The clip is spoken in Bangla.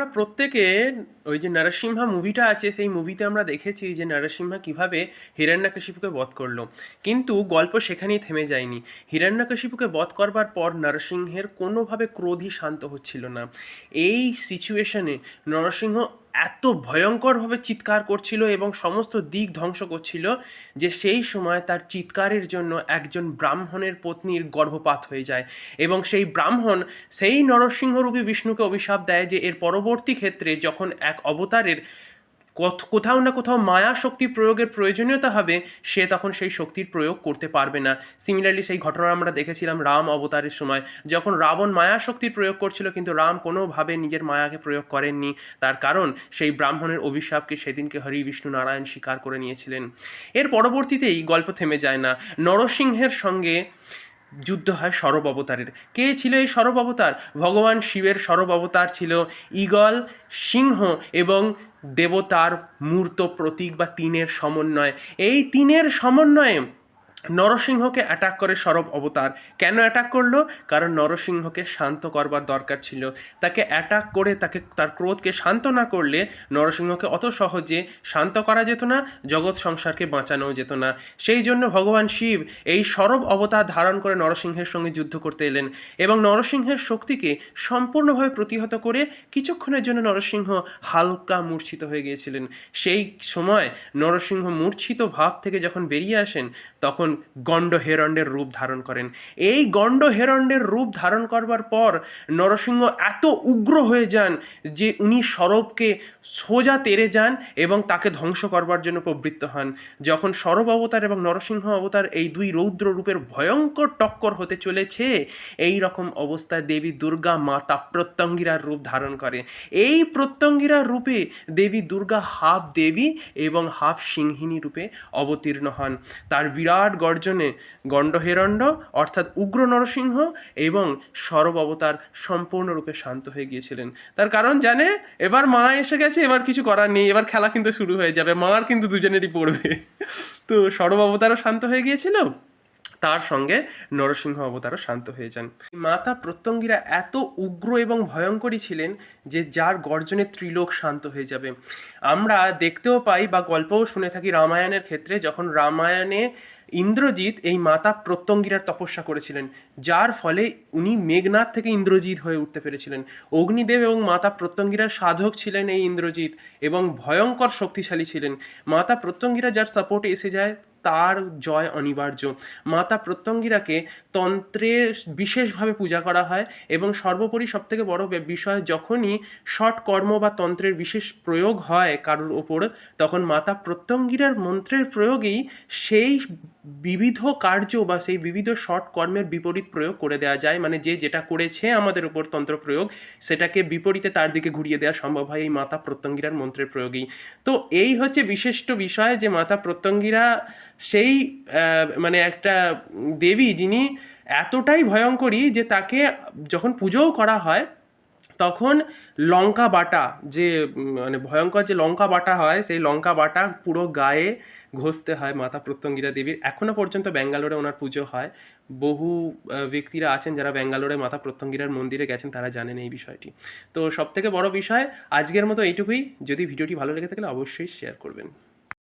আমরা প্রত্যেকে ওই যে নরসিংহা মুভিটা আছে, সেই মুভিতে আমরা দেখেছি যে নরসিংহা কীভাবে হিরণ্যকশিপুকে বধ করল। কিন্তু গল্প সেখানেই থেমে যায়নি। হিরণ্যকশিপুকে বধ করবার পর নরসিংহের কোনোভাবে ক্রোধই শান্ত হচ্ছিল না। এই সিচুয়েশনে নরসিংহ এত ভয়ঙ্করভাবে চিৎকার করছিল এবং সমস্ত দিক ধ্বংস করছিল যে সেই সময় তার চিৎকারের জন্য একজন ব্রাহ্মণের পত্নীর গর্ভপাত হয়ে যায় এবং সেই ব্রাহ্মণ সেই নরসিংহরূপী বিষ্ণুকে অভিশাপ দেয় যে এর পরবর্তী ক্ষেত্রে যখন এক অবতারের কোথাও না কোথাও মায়া শক্তি প্রয়োগের প্রয়োজনীয়তা হবে, সে তখন সেই শক্তির প্রয়োগ করতে পারবে না। সিমিলারলি সেই ঘটনা আমরা দেখেছিলাম রাম অবতারের সময়। যখন রাবণ মায়া শক্তির প্রয়োগ করছিল, কিন্তু রাম কোনোভাবে নিজের মায়াকে প্রয়োগ করেননি। তার কারণ, সেই ব্রাহ্মণের অভিশাপকে সেদিনকে হরি বিষ্ণু নারায়ণ স্বীকার করে নিয়েছিলেন। এর পরবর্তীতেই গল্প থেমে যায় না। নরসিংহের সঙ্গে যুদ্ধ হয় সরব অবতারের। কে ছিল এই সরব অবতার? ভগবান শিবের সরব অবতার ছিল ঈগল সিংহ এবং দেবতার মূর্ত প্রতীক বা তিনের সমন্বয়। এই তিনের সমন্বয়ে নরসিংহকে অ্যাটাক করে সরব অবতার। কেন অ্যাটাক করল? কারণ নরসিংহকে শান্ত করবার দরকার ছিল। তাকে অ্যাটাক করে তাকে, তার ক্রোধকে শান্ত না করলে নরসিংহকে অত সহজে শান্ত করা যেত না, জগৎ সংসারকে বাঁচানো যেত না। সেই জন্য ভগবান শিব এই সরব অবতার ধারণ করে নরসিংহের সঙ্গে যুদ্ধ করতে এলেন এবং নরসিংহের শক্তিকে সম্পূর্ণভাবে প্রতিহত করে কিছুক্ষণের জন্য নরসিংহ হালকা মূর্ছিত হয়ে গিয়েছিলেন। সেই সময় নরসিংহ মূর্ছিত ভাব থেকে যখন বেরিয়ে আসেন, তখন গণ্ড হেরণ্ডের রূপ ধারণ করেন। এই গণ্ড হেরণ্ডের রূপ ধারণ করবার পর নরসিংহ এত উগ্র হয়ে যান যে উনি সরবকে সোজা তেরে যান এবং তাকে ধ্বংস করবার জন্য প্রবৃত্ত হন। যখন সরব অবতার এবং নরসিংহ অবতার এই দুই রৌদ্র রূপের ভয়ঙ্কর টক্কর হতে চলেছে, এই রকম অবস্থায় দেবী দুর্গা মাতা প্রত্যঙ্গিরার রূপ ধারণ করে। এই প্রত্যঙ্গিরার রূপে দেবী দুর্গা হাফ দেবী এবং হাফ সিংহিনী রূপে অবতীর্ণ হন। তার বিরাট গর্জনে গণ্ডহেরণ্ড, অর্থাৎ উগ্র নরসিংহ এবং সরব অবতার সম্পূর্ণরূপে শান্ত হয়ে গিয়েছিলেন। তার কারণ জানে? এবার মা এসে গেছে, এবার কিছু করার নেই, এবার খেলা কিন্তু শুরু হয়ে যাবে, মার কিন্তু দুজনেরই পড়বে। তো সরব অবতারও শান্ত হয়ে গিয়েছিল? তার সঙ্গে নরসিংহ অবতারও শান্ত হয়ে যান। মাতা প্রত্যঙ্গীরা এত উগ্র এবং ভয়ঙ্করী ছিলেন যে যার গর্জনে ত্রিলোক শান্ত হয়ে যাবে। আমরা দেখতেও পাই বা গল্পও শুনে থাকি রামায়ণের ক্ষেত্রে যখন রামায়ণে ইন্দ্রজিৎ এই মাতা প্রত্যঙ্গিরার তপস্যা করেছিলেন, যার ফলে উনি মেঘনাথ থেকে ইন্দ্রজিৎ হয়ে উঠতে পেরেছিলেন। অগ্নিদেব এবং মাতা প্রত্যঙ্গিরার সাধক ছিলেন এই ইন্দ্রজিৎ এবং ভয়ঙ্কর শক্তিশালী ছিলেন। মাতা প্রত্যঙ্গিরা যার সাপোর্টে এসে যায় তার জয় অনিবার্য। মাতা প্রত্যঙ্গীরাকে তন্ত্রের বিশেষভাবে পূজা করা হয় এবং সর্বোপরি সবথেকে বড় বিষয়, যখনই ষট কর্ম বা তন্ত্রের বিশেষ প্রয়োগ হয় কারোর ওপর, তখন মাতা প্রত্যঙ্গীরার মন্ত্রের প্রয়োগেই সেই বিবিধ কার্য বা সেই বিবিধ ষট কর্মের বিপরীত প্রয়োগ করে দেওয়া যায়। মানে যে যেটা করেছে আমাদের উপর তন্ত্র প্রয়োগ, সেটাকে বিপরীতে তার দিকে ঘুরিয়ে দেওয়া সম্ভব হয় এই মাতা প্রত্যঙ্গিরার মন্ত্রের প্রয়োগেই। তো এই হচ্ছে বিশিষ্ট বিষয় যে মাতা প্রত্যঙ্গিরা সেই মানে একটা দেবী যিনি এতটাই ভয়ঙ্করী যে তাকে যখন পুজোও করা হয় তখন লঙ্কা বাটা যে মানে ভয়ঙ্কর যে লঙ্কা বাটা হয়, সেই লঙ্কা বাটা পুরো গায়ে ঘষতে হয় মাতা প্রত্যঙ্গিরা দেবীর। এখনও পর্যন্ত ব্যাঙ্গালোরে ওনার পুজো হয়। বহু ব্যক্তিরা আছেন যারা ব্যাঙ্গালোরে মাতা প্রত্যঙ্গিরার মন্দিরে গেছেন, তারা জানেন এই বিষয়টি। তো সব থেকে বড় বিষয়, আজকের মতো এইটুকুই। যদি ভিডিওটি ভালো লেগে থাকলে অবশ্যই শেয়ার করবেন।